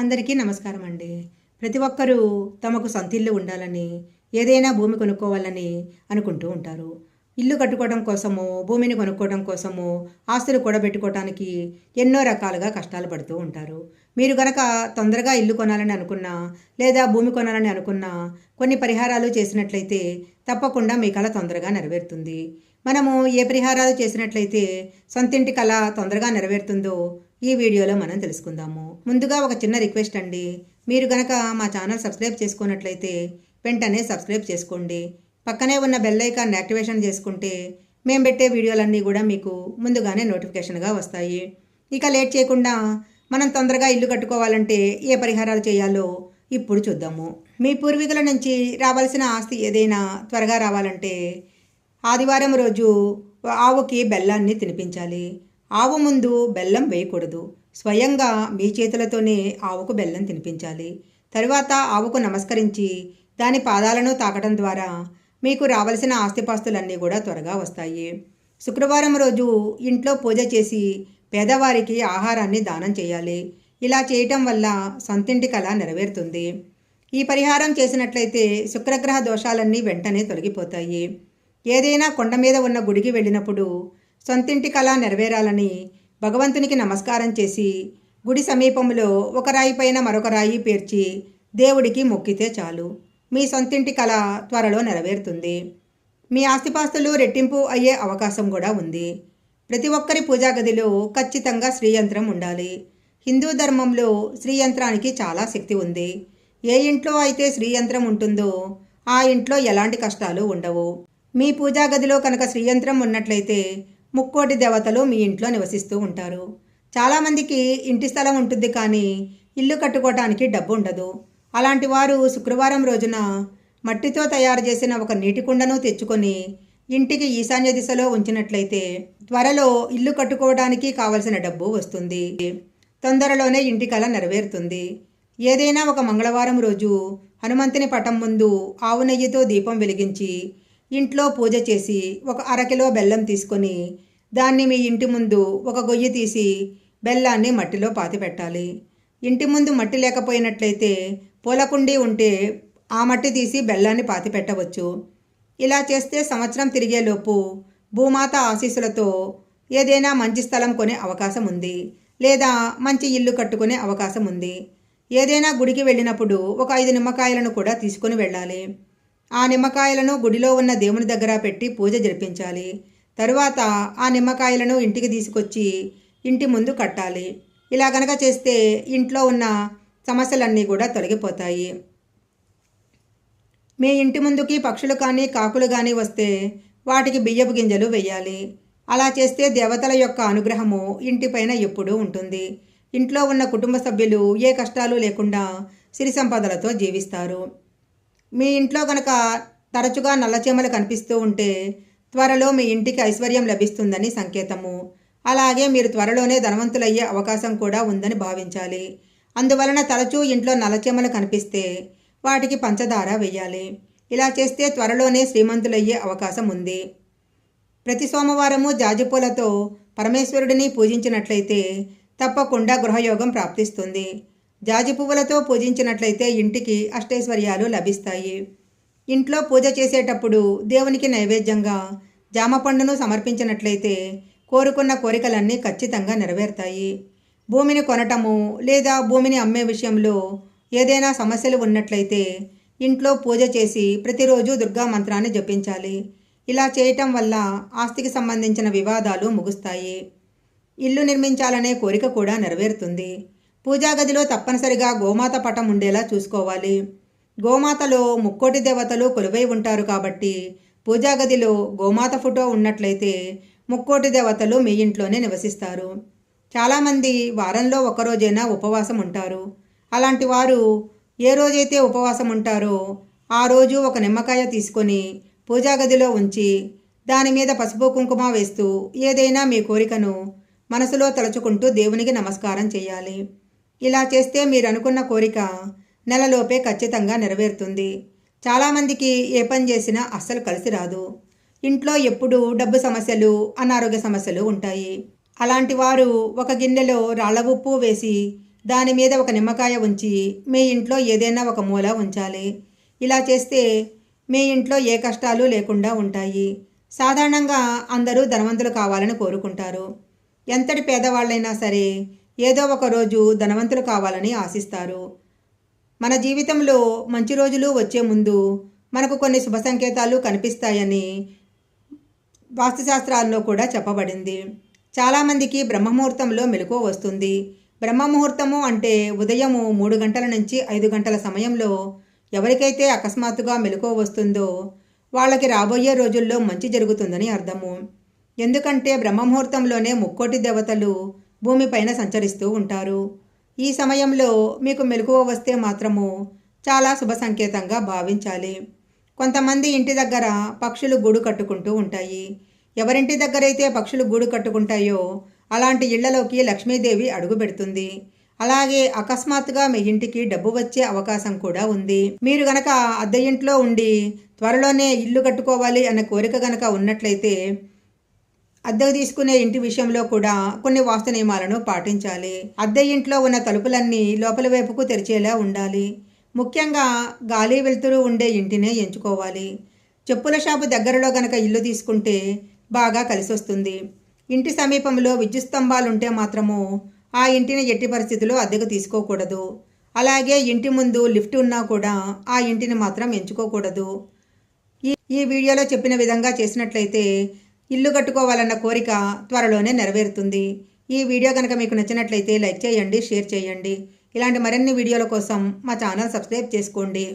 అందరికీ నమస్కారం అండి ప్రతి ఒక్కరూ తమకు సొంతిల్లు ఉండాలని ఏదైనా భూమి కొనుక్కోవాలని అనుకుంటూ ఉంటారు. ఇల్లు కట్టుకోవడం కోసము భూమిని కొనుక్కోవడం కోసము ఆస్తులు కూడబెట్టుకోవడానికి ఎన్నో రకాలుగా కష్టాలు పడుతూ ఉంటారు. మీరు గనక తొందరగా ఇల్లు కొనాలని అనుకున్నా లేదా భూమి కొనాలని అనుకున్నా కొన్ని పరిహారాలు చేసినట్లయితే తప్పకుండా మీ కళ తొందరగా నెరవేరుతుంది. మనము ఏ పరిహారాలు చేసినట్లయితే సొంతింటి కళ తొందరగా నెరవేరుతుందో ఈ వీడియోలో మనం తెలుసుకుందాము. ముందుగా ఒక చిన్న రిక్వెస్ట్ అండి. మీరు గనక మా ఛానల్ సబ్స్క్రైబ్ చేసుకున్నట్లయితే వెంటనే సబ్స్క్రైబ్ చేసుకోండి. పక్కనే ఉన్న బెల్ ఐకాన్ యాక్టివేషన్ చేసుకుంటే మేము పెట్టే వీడియోలన్నీ కూడా మీకు ముందుగానే నోటిఫికేషన్గా వస్తాయి. ఇక లేట్ చేయకుండా మనం తొందరగా ఇల్లు కట్టుకోవాలంటే ఏ పరిహారాలు చేయాలో ఇప్పుడు చూద్దాము. మీ పూర్వీకుల నుంచి రావాల్సిన ఆస్తి ఏదైనా త్వరగా రావాలంటే ఆదివారం రోజు ఆవుకి బెల్లాన్ని తినిపించాలి. ఆవు ముందు బెల్లం వేయకూడదు. స్వయంగా మీ చేతులతోనే ఆవుకు బెల్లం తినిపించాలి. తరువాత ఆవుకు నమస్కరించి దాని పాదాలను తాకడం ద్వారా మీకు రావలసిన ఆస్తిపాస్తులన్నీ కూడా త్వరగా వస్తాయి. శుక్రవారం రోజు ఇంట్లో పూజ చేసి పేదవారికి ఆహారాన్ని దానం చేయాలి. ఇలా చేయటం వల్ల సొంతింటి కళ నెరవేరుతుంది. ఈ పరిహారం చేసినట్లయితే శుక్రగ్రహ దోషాలన్నీ వెంటనే తొలగిపోతాయి. ఏదైనా కొండ మీద ఉన్న గుడికి వెళ్ళినప్పుడు సొంతింటి కళ నెరవేరాలని భగవంతునికి నమస్కారం చేసి గుడి సమీపంలో ఒక రాయి పైన మరొక రాయి పేర్చి దేవుడికి మొక్కితే చాలు. మీ సొంతింటి కళ త్వరలో నెరవేరుతుంది. మీ ఆస్తిపాస్తులు రెట్టింపు అయ్యే అవకాశం కూడా ఉంది. ప్రతి ఒక్కరి పూజా గదిలో ఖచ్చితంగా శ్రీయంత్రం ఉండాలి. హిందూ ధర్మంలో శ్రీయంత్రానికి చాలా శక్తి ఉంది. ఏ ఇంట్లో అయితే శ్రీయంత్రం ఉంటుందో ఆ ఇంట్లో ఎలాంటి కష్టాలు ఉండవు. మీ పూజా గదిలో కనుక శ్రీయంత్రం ఉన్నట్లయితే ముక్కోటి దేవతలు మీ ఇంట్లో నివసిస్తూ ఉంటారు. చాలామందికి ఇంటి స్థలం ఉంటుంది కానీ ఇల్లు కట్టుకోవటానికి డబ్బు ఉండదు. అలాంటి వారు శుక్రవారం రోజున మట్టితో తయారు చేసిన ఒక నీటి కుండను తెచ్చుకొని ఇంటికి ఈశాన్య దిశలో ఉంచినట్లయితే త్వరలో ఇల్లు కట్టుకోవడానికి కావలసిన డబ్బు వస్తుంది. తొందరలోనే ఇంటి కళ నెరవేరుతుంది. ఏదైనా ఒక మంగళవారం రోజు హనుమంతుని పటం ముందు ఆవు నెయ్యితో దీపం వెలిగించి ఇంట్లో పూజ చేసి ఒక అరకిలో బెల్లం తీసుకొని దాన్ని మీ ఇంటి ముందు ఒక గొయ్యి తీసి బెల్లాన్ని మట్టిలో పాతి పెట్టాలి. ఇంటి ముందు మట్టి లేకపోయినట్లయితే పూలకుండి ఉంటే ఆ మట్టి తీసి బెల్లాన్ని పాతి పెట్టవచ్చు. ఇలా చేస్తే సంవత్సరం తిరిగేలోపు భూమాత ఆశీస్సులతో ఏదైనా మంచి స్థలం కొనే అవకాశం ఉంది లేదా మంచి ఇల్లు కట్టుకునే అవకాశం ఉంది. ఏదైనా గుడికి వెళ్ళినప్పుడు ఒక ఐదు నిమ్మకాయలను కూడా తీసుకొని వెళ్ళాలి. ఆ నిమ్మకాయలను గుడిలో ఉన్న దేవుని దగ్గర పెట్టి పూజ జరిపించాలి. తరువాత ఆ నిమ్మకాయలను ఇంటికి తీసుకొచ్చి ఇంటి ముందు కట్టాలి. ఇలా గనక చేస్తే ఇంట్లో ఉన్న సమస్యలన్నీ కూడా తొలగిపోతాయి. మీ ఇంటి ముందుకి పక్షులు కానీ కాకులు కానీ వస్తే వాటికి బియ్యపు గింజలు వేయాలి. అలా చేస్తే దేవతల యొక్క అనుగ్రహము ఇంటిపైన ఎప్పుడూ ఉంటుంది. ఇంట్లో ఉన్న కుటుంబ సభ్యులు ఏ కష్టాలు లేకుండా సిరి సంపదలతో జీవిస్తారు. మీ ఇంట్లో కనుక తరచుగా నల్లచీమలు కనిపిస్తూ ఉంటే త్వరలో మీ ఇంటికి ఐశ్వర్యం లభిస్తుందని సంకేతము. అలాగే మీరు త్వరలోనే ధనవంతులయ్యే అవకాశం కూడా ఉందని భావించాలి. అందువలన తరచూ ఇంట్లో నల్లచీమలు కనిపిస్తే వాటికి పంచదార వేయాలి. ఇలా చేస్తే త్వరలోనే శ్రీమంతులయ్యే అవకాశం ఉంది. ప్రతి సోమవారము జాజిపూలతో పరమేశ్వరుడిని పూజించినట్లయితే తప్పకుండా గృహయోగం ప్రాప్తిస్తుంది. జాజి పువ్వులతో పూజించినట్లయితే ఇంటికి అష్టైశ్వర్యాలు లభిస్తాయి. ఇంట్లో పూజ చేసేటప్పుడు దేవునికి నైవేద్యంగా జామ పండును సమర్పించినట్లయితే కోరుకున్న కోరికలన్నీ ఖచ్చితంగా నెరవేరుతాయి. భూమిని కొనటము లేదా భూమిని అమ్మే విషయంలో ఏదైనా సమస్యలు ఉన్నట్లయితే ఇంట్లో పూజ చేసి ప్రతిరోజు దుర్గా మంత్రాన్ని జపించాలి. ఇలా చేయటం వల్ల ఆస్తికి సంబంధించిన వివాదాలు ముగుస్తాయి. ఇల్లు నిర్మించాలనే కోరిక కూడా నెరవేరుతుంది. పూజాగదిలో తప్పనిసరిగా గోమాత పటం ఉండేలా చూసుకోవాలి. గోమాతలో ముక్కోటి దేవతలు కొలువై ఉంటారు కాబట్టి పూజాగదిలో గోమాత ఫోటో ఉన్నట్లయితే ముక్కోటి దేవతలు మీ ఇంట్లోనే నివసిస్తారు. చాలామంది వారంలో ఒకరోజైనా ఉపవాసం ఉంటారు. అలాంటి వారు ఏ రోజైతే ఉపవాసం ఉంటారో ఆ రోజు ఒక నిమ్మకాయ తీసుకొని పూజా గదిలో ఉంచి దాని మీద పసుపు కుంకుమ వేస్తూ ఏదైనా మీ కోరికను మనసులో తలుచుకుంటూ దేవునికి నమస్కారం చేయాలి. ఇలా చేస్తే మీరు అనుకున్న కోరిక నెలలోపే ఖచ్చితంగా నెరవేరుతుంది. చాలామందికి ఏ పని చేసినా అస్సలు కలిసి రాదు. ఇంట్లో ఎప్పుడూ డబ్బు సమస్యలు అనారోగ్య సమస్యలు ఉంటాయి. అలాంటి వారు ఒక గిన్నెలో రాళ్ళ ఉప్పు వేసి దాని మీద ఒక నిమ్మకాయ ఉంచి మీ ఇంట్లో ఏదైనా ఒక మూల ఉంచాలి. ఇలా చేస్తే మీ ఇంట్లో ఏ కష్టాలు లేకుండా ఉంటాయి. సాధారణంగా అందరూ ధనవంతులు కావాలని కోరుకుంటారు. ఎంతటి పేదవాళ్ళైనా సరే ఏదో ఒక రోజు ధనవంతులు కావాలని ఆశిస్తారు. మన జీవితంలో మంచి రోజులు వచ్చే ముందు మనకు కొన్ని శుభ సంకేతాలు కనిపిస్తాయని వాస్తుశాస్త్రాల్లో కూడా చెప్పబడింది. చాలామందికి బ్రహ్మముహూర్తంలో మెలకువ వస్తుంది. బ్రహ్మముహూర్తము అంటే ఉదయము మూడు గంటల నుంచి ఐదు గంటల సమయంలో ఎవరికైతే అకస్మాత్తుగా మెలకువ వస్తుందో వాళ్ళకి రాబోయే రోజుల్లో మంచి జరుగుతుందని అర్థము. ఎందుకంటే బ్రహ్మముహూర్తంలోనే ముక్కోటి దేవతలు భూమిపైన సంచరిస్తూ ఉంటారు. ఈ సమయంలో మీకు మెలకువ వస్తే మాత్రము చాలా శుభ సంకేతంగా భావించాలి. కొంతమంది ఇంటి దగ్గర పక్షులు గూడు కట్టుకుంటూ ఉంటాయి. ఎవరింటి దగ్గరైతే పక్షులు గూడు కట్టుకుంటాయో అలాంటి ఇళ్ళలోకి లక్ష్మీదేవి అడుగు పెడుతుంది. అలాగే అకస్మాత్తుగా మీ ఇంటికి డబ్బు వచ్చే అవకాశం కూడా ఉంది. మీరు గనక అద్దె ఇంట్లో ఉండి త్వరలోనే ఇల్లు కట్టుకోవాలి అన్న కోరిక గనక ఉన్నట్లయితే అద్దెకు తీసుకునే ఇంటి విషయంలో కూడా కొన్ని వాస్తు నియమాలను పాటించాలి. అద్దె ఇంట్లో ఉన్న తలుపులన్నీ లోపల వైపుకు తెరిచేలా ఉండాలి. ముఖ్యంగా గాలి వెలుతురు ఉండే ఇంటినే ఎంచుకోవాలి. చెప్పుల షాపు దగ్గరలో గనక ఇల్లు తీసుకుంటే బాగా కలిసి వస్తుంది ఇంటి సమీపంలో విద్యుత్ స్తంభాలు ఉంటే మాత్రము ఆ ఇంటిని ఎట్టి పరిస్థితుల్లో అద్దెకు తీసుకోకూడదు. అలాగే ఇంటి ముందు లిఫ్ట్ ఉన్నా కూడా ఆ ఇంటిని మాత్రం ఎంచుకోకూడదు. ఈ ఈ వీడియోలో చెప్పిన విధంగా చేసినట్లయితే ఇల్లు కట్టుకోవాలన్న కోరిక త్వరలోనే నెరవేరుతుంది. ఈ వీడియో కనుక మీకు నచ్చినట్లయితే లైక్ చేయండి షేర్ చేయండి. ఇలాంటి మరిన్ని వీడియోల కోసం మా ఛానల్ సబ్స్క్రైబ్ చేసుకోండి.